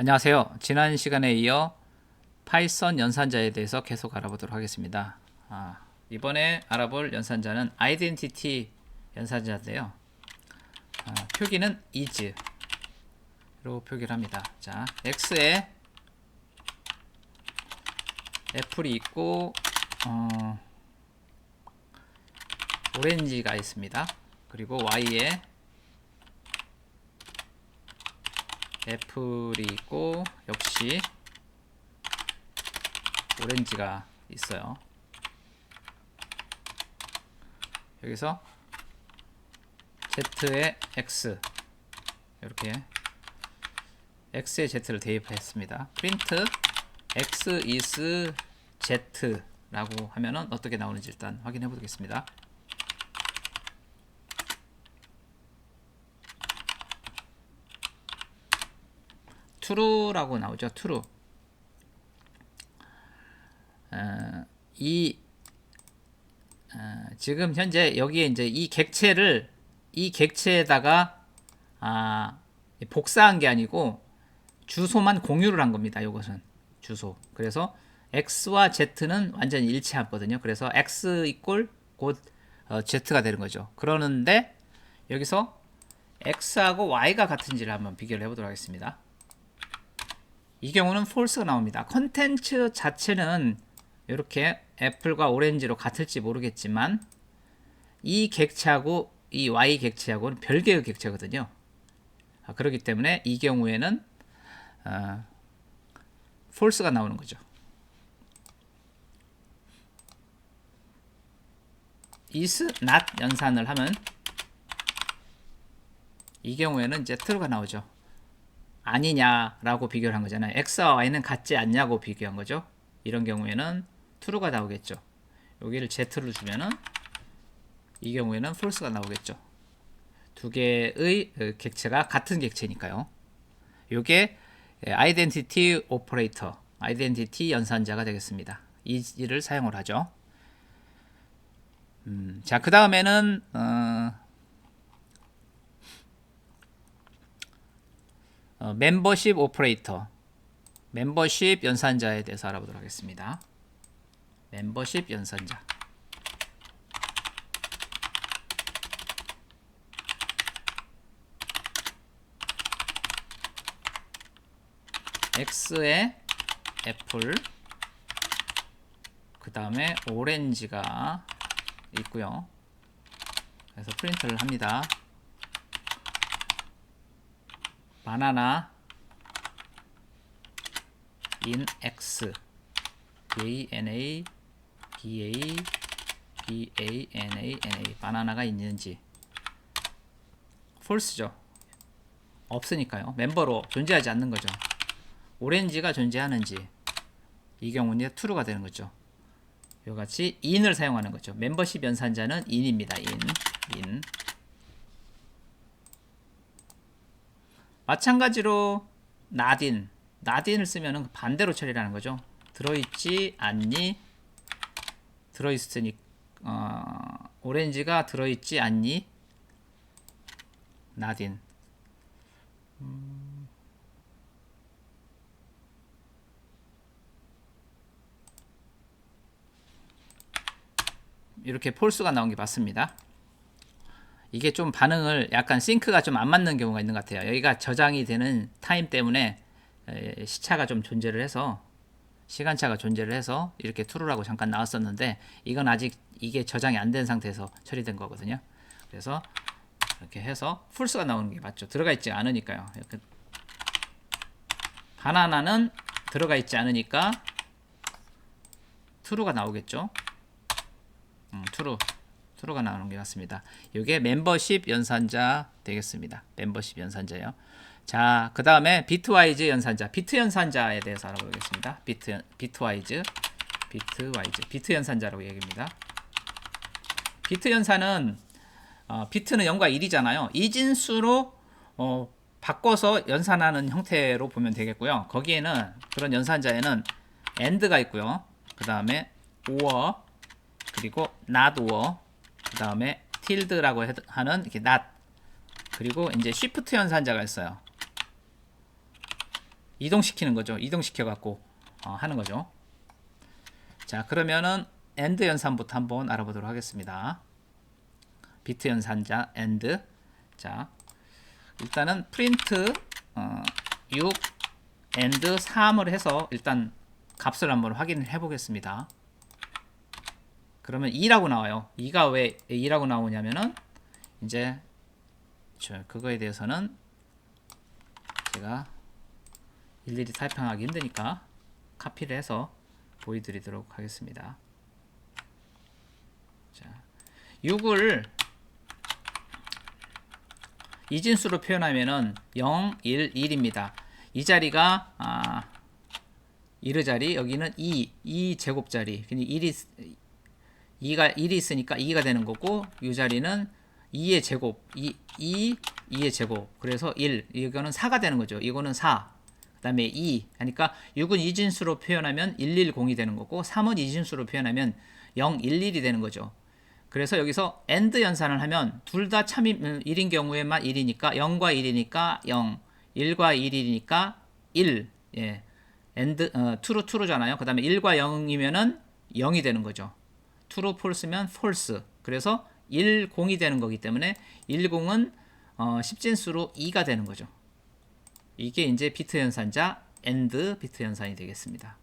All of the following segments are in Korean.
안녕하세요. 지난 시간에 이어 파이썬 연산자에 대해서 계속 알아보도록 하겠습니다. 아, 이번에 알아볼 연산자는 아이덴티티 연산자인데요. 아, 표기는 is로 표기를 합니다. 자, x에 애플이 있고 어, 오렌지가 있습니다. 그리고 y에 애플이 있고 역시 오렌지가 있어요. 여기서 z에 x 이렇게 x에 z를 대입했습니다. print x is z라고 하면은 어떻게 나오는지 일단 확인해 보겠습니다. True라고 나오죠. true. 어, 이 어, 지금 현재 여기에 이제 이 객체를 이 객체에다가 아, 복사한 게 아니고 주소만 공유를 한 겁니다. 이것은 주소. 그래서 x와 z는 완전히 일치하거든요. 그래서 x 이꼴 곧 어, z가 되는 거죠. 그러는데 여기서 x하고 y가 같은지를 한번 비교를 해보도록 하겠습니다. 이 경우는 false가 나옵니다. 컨텐츠 자체는 이렇게 애플과 오렌지로 같을지 모르겠지만 이 객체하고 이 y 객체하고는 별개의 객체거든요. 아, 그렇기 때문에 이 경우에는 어, false가 나오는 거죠. is not 연산을 하면 이 경우에는 이제 true가 나오죠. 아니냐라고 비교를 한 거잖아요. x와 y는 같지 않냐고 비교한 거죠. 이런 경우에는 true가 나오겠죠. 여기를 z를 주면은 이 경우에는 false가 나오겠죠. 두 개의 객체가 같은 객체니까요. 이게 identity operator, 연산자가 되겠습니다. 이 일을 사용을 하죠. 음, 자, 그 다음에는 어, 어, 멤버십 오퍼레이터 멤버십 연산자에 대해서 알아보도록 하겠습니다. 멤버십 연산자 X에 애플 그 다음에 오렌지가 있고요. 그래서 프린트를 합니다. 바나나 in x b a n a b a b a n a n a 바나나가 있는지 false죠. 없으니까요. 멤버로 존재하지 않는 거죠. 오렌지가 존재하는지 이 경우는 true가 되는 거죠. 이같이 in을 사용하는 거죠. 멤버십 연산자는 in입니다. in, in. 마찬가지로 나딘, 나딘을 쓰면 반대로 처리하는 거죠. 들어있지 않니? 들어있으니 어, 오렌지가 들어있지 않니? 나딘. 음. 이렇게 폴수가 나온 게 맞습니다. 이게 좀 반응을 약간 싱크가 좀 안 맞는 경우가 있는 것 같아요. 여기가 저장이 되는 타임 때문에 시차가 좀 존재를 해서 시간차가 존재를 해서 이렇게 true라고 잠깐 나왔었는데 이건 아직 이게 저장이 안 된 상태에서 처리된 거거든요. 그래서 이렇게 해서 false가 나오는 게 맞죠. 들어가 있지 않으니까요. 바나나는 들어가 있지 않으니까 true가 나오겠죠. 음, true. 트루가 나오는 게 맞습니다. 이게 멤버십 연산자 되겠습니다. 멤버십 연산자요. 자, 그 다음에 비트와이즈 연산자, 비트 연산자에 대해서 알아보겠습니다. 비트 비트와이즈, 비트와이즈, 비트 연산자라고 얘기합니다. 비트 연산은 어, 비트는 0과 1이잖아요. 이진수로 어, 바꿔서 연산하는 형태로 보면 되겠고요. 거기에는 그런 연산자에는 AND가 있고요. 그 다음에 OR 그리고 NOT OR 그 다음에 tilde라고 하는 이렇게 not 그리고 이제 shift 연산자가 있어요. 이동시키는 거죠. 이동시켜 갖고 어, 하는 거죠. 자, 그러면은 엔드 연산부터 한번 알아보도록 하겠습니다. 비트 연산자 엔드. 자, 일단은 프린트 어, 6 엔드 3을 해서 일단 값을 한번 확인을 해 보겠습니다. 그러면 2라고 나와요. 2가 왜 2라고 나오냐면은 이제 저 그거에 대해서는 제가 일일이 타이핑하기 힘드니까 카피를 해서 보여드리도록 하겠습니다. 자, 6을 이진수로 표현하면은 0, 1, 1입니다. 이 자리가 아, 1의 자리 여기는 2, 2 제곱 자리. 그니 1이 2가 1이 있으니까 2가 되는 거고 이 자리는 2의 제곱 2, 2 2의 제곱. 그래서 1 이거는 4가 되는 거죠. 이거는 4 그다음에 2 하니까 6은 이진수로 표현하면 110이 되는 거고 3은 이진수로 표현하면 011이 되는 거죠. 그래서 여기서 AND 연산을 하면 둘 다 참임 1인 경우에만 1이니까 0과 1이니까 0 1과 1이니까 1 예. AND 어, true로 true잖아요. 그 다음에 1과 0이면은 0이 되는 거죠 true false면 false. 그래서 1, 0이 되는 거기 때문에 1, 0은 어, 10진수로 2가 되는 거죠. 이게 이제 비트 연산자 AND 비트 연산이 되겠습니다.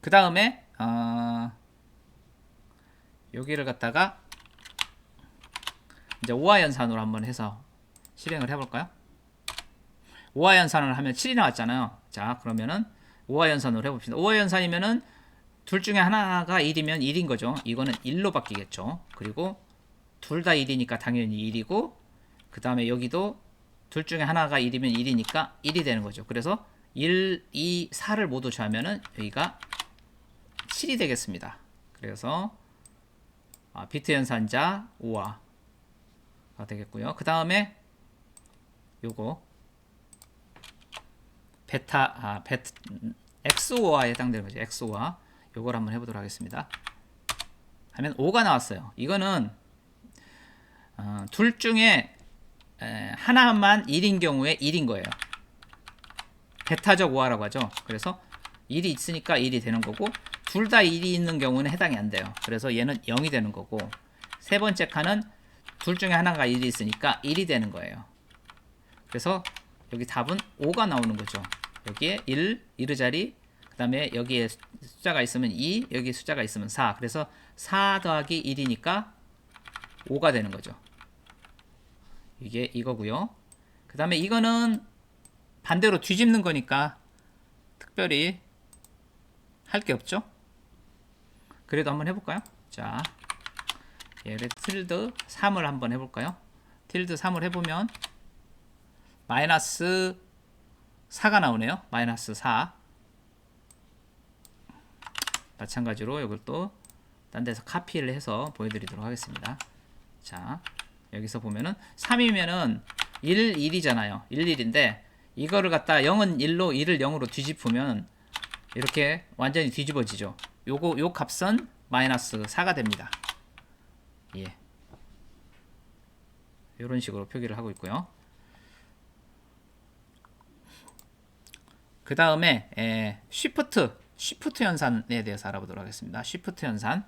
그 다음에 어, 여기를 갖다가 이제 5화 연산으로 한번 해서 실행을 해볼까요? 5화 연산을 하면 7이 나왔잖아요. 자 그러면은 5화 연산으로 해봅시다. 5화 연산이면은 둘 중에 하나가 1이면 1인 거죠. 이거는 1로 바뀌겠죠. 그리고 둘 다 1이니까 당연히 1이고 그 다음에 여기도 둘 중에 하나가 1이면 1이니까 1이 되는 거죠. 그래서 1, 2, 4를 모두 더하면은 여기가 7이 되겠습니다. 그래서 아, 비트 연산자 5화가 되겠고요. 그 다음에 요거 베타 아 베트 XO와에 해당되는 거죠. XO와 요걸 한번 해보도록 하겠습니다. 하면 5가 나왔어요. 이거는 어, 둘 중에 에, 하나만 1인 경우에 1인 거예요. 베타적 5화라고 하죠. 그래서 1이 있으니까 1이 되는 거고 둘 다 1이 있는 경우는 해당이 안 돼요. 그래서 얘는 0이 되는 거고 세 번째 칸은 둘 중에 하나가 1이 있으니까 1이 되는 거예요. 그래서 여기 답은 5가 나오는 거죠. 여기에 1, 1의 자리, 그 다음에 여기에 숫자가 있으면 2, 여기 숫자가 있으면 4. 그래서 4 더하기 1이니까 5가 되는 거죠. 이게 이거고요. 그 다음에 이거는 반대로 뒤집는 거니까 특별히 할 게 없죠. 그래도 한번 해볼까요? 자, 얘를 틸드 3을 한번 해볼까요? 틸드 3을 해보면 마이너스 4가 나오네요. 마이너스 4. 마찬가지로 이걸 또 딴 데서 카피를 해서 보여드리도록 하겠습니다. 자, 여기서 보면은 3이면은 1, 1이잖아요. 1, 1인데 이거를 갖다 0은 1로 1을 0으로 뒤집으면 이렇게 완전히 뒤집어지죠. 요거 요 값은 마이너스 4가 됩니다. 예. 이런 식으로 표기를 하고 있고요. 그 다음에 쉬프트 쉬프트 연산에 대해서 알아보도록 하겠습니다. 쉬프트 연산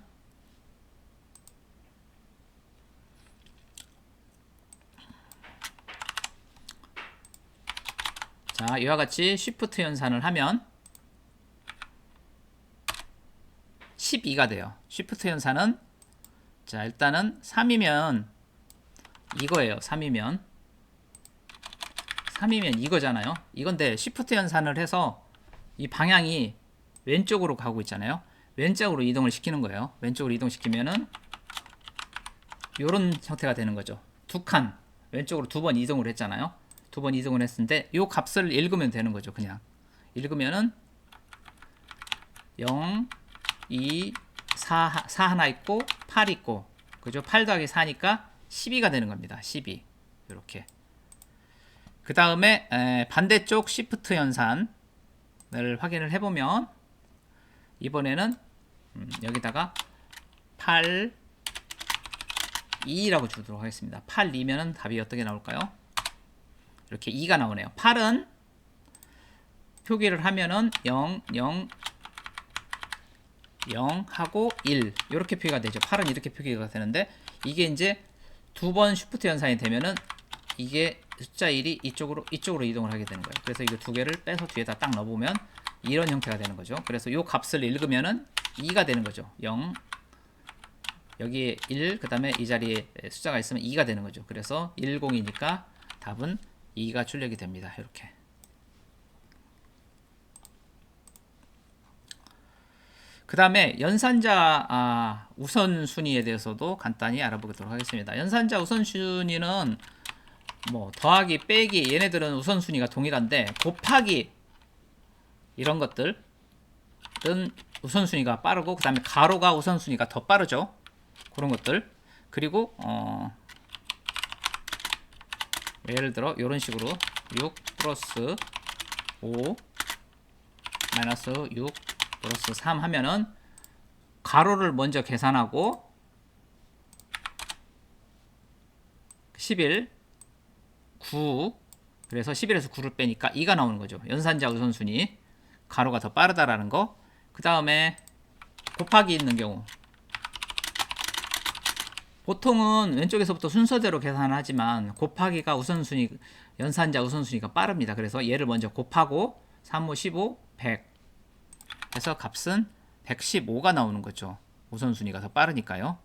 자 이와 같이 쉬프트 연산을 하면 12가 돼요. 쉬프트 연산은 자 일단은 3이면 이거예요. 3이면 3이면 이거잖아요. 이건데 시프트 연산을 해서 이 방향이 왼쪽으로 가고 있잖아요. 왼쪽으로 이동을 시키는 거예요. 왼쪽으로 이동시키면은 이런 형태가 되는 거죠. 두 칸 왼쪽으로 두 번 이동을 했잖아요. 두 번 이동을 했는데 이 값을 읽으면 되는 거죠. 그냥 읽으면은 0, 2, 4, 4 하나 있고 8 있고 그죠? 8 더하기 4니까 12가 되는 겁니다. 12 이렇게 그 다음에 반대쪽 시프트 연산을 확인을 해보면 이번에는 음, 여기다가 8 2라고 주도록 하겠습니다. 8 2면은 답이 어떻게 나올까요? 이렇게 2가 나오네요. 8은 표기를 하면은 0, 0, 0 하고 1 이렇게 표기가 되죠. 8은 이렇게 표기가 되는데 이게 이제 두번 쉬프트 연산이 되면은 이게 숫자 1이 이쪽으로 이쪽으로 이동을 하게 되는 거예요. 그래서 이거 두 개를 빼서 뒤에다 딱 넣어보면 이런 형태가 되는 거죠. 그래서 이 값을 읽으면은 2가 되는 거죠. 0 여기에 1 그 다음에 이 자리에 숫자가 있으면 2가 되는 거죠. 그래서 10이니까 답은 2가 출력이 됩니다. 이렇게. 그 다음에 연산자 아, 우선순위에 대해서도 간단히 알아보도록 하겠습니다. 연산자 우선순위는 뭐 더하기 빼기 얘네들은 우선순위가 동일한데 곱하기 이런 것들은 우선순위가 빠르고 그 다음에 가로가 우선순위가 더 빠르죠. 그런 것들 그리고 어, 예를 들어 이런 식으로 6 플러스 5 마이너스 6 플러스 3 하면은 가로를 먼저 계산하고 11 9 그래서 11에서 9를 빼니까 2가 나오는 거죠. 연산자 우선순위 가로가 더 빠르다라는 거. 그 다음에 곱하기 있는 경우 보통은 왼쪽에서부터 순서대로 계산하지만 곱하기가 우선순위 연산자 우선순위가 빠릅니다. 그래서 얘를 먼저 곱하고 3, 5, 15, 100 해서 값은 115가 나오는 거죠. 우선순위가 더 빠르니까요.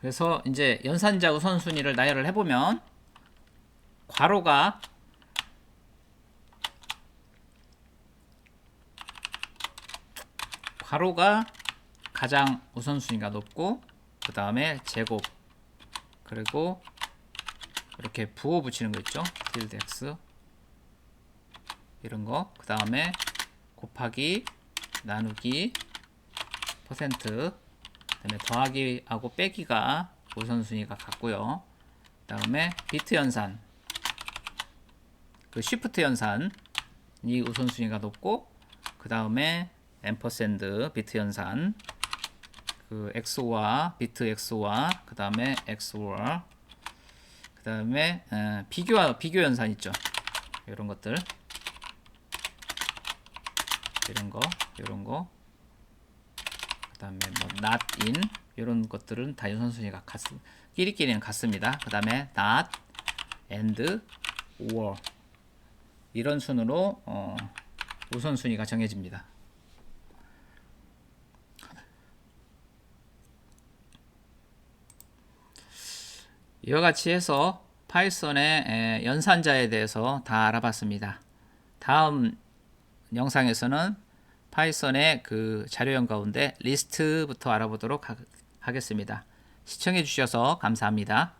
그래서 이제 연산자 우선순위를 나열을 해보면 괄호가 괄호가 가장 우선순위가 높고 그 다음에 제곱 그리고 이렇게 부호 붙이는 거 있죠? tilde x 이런 거 그 다음에 곱하기 나누기 퍼센트 그다음에 더하기하고 빼기가 우선순위가 같고요. 그 다음에 비트 연산. 그 쉬프트 연산이 우선순위가 높고 그 다음에 앰퍼샌드 비트 연산. 그 XO와 비트 XO와 그 다음에 XOR 그 다음에 비교 비교 연산 있죠? 이런 것들. 이런 거 이런 거 그다음에 뭐 not in 이런 것들은 다 우선순위가 같 끼리끼리는 같습니다. 그다음에 not and or 이런 순으로 어, 우선순위가 정해집니다. 이와 같이 해서 파이썬의 에, 연산자에 대해서 다 알아봤습니다. 다음 영상에서는 파이썬의 그 자료형 가운데 리스트부터 알아보도록 하, 하겠습니다. 시청해 주셔서 감사합니다.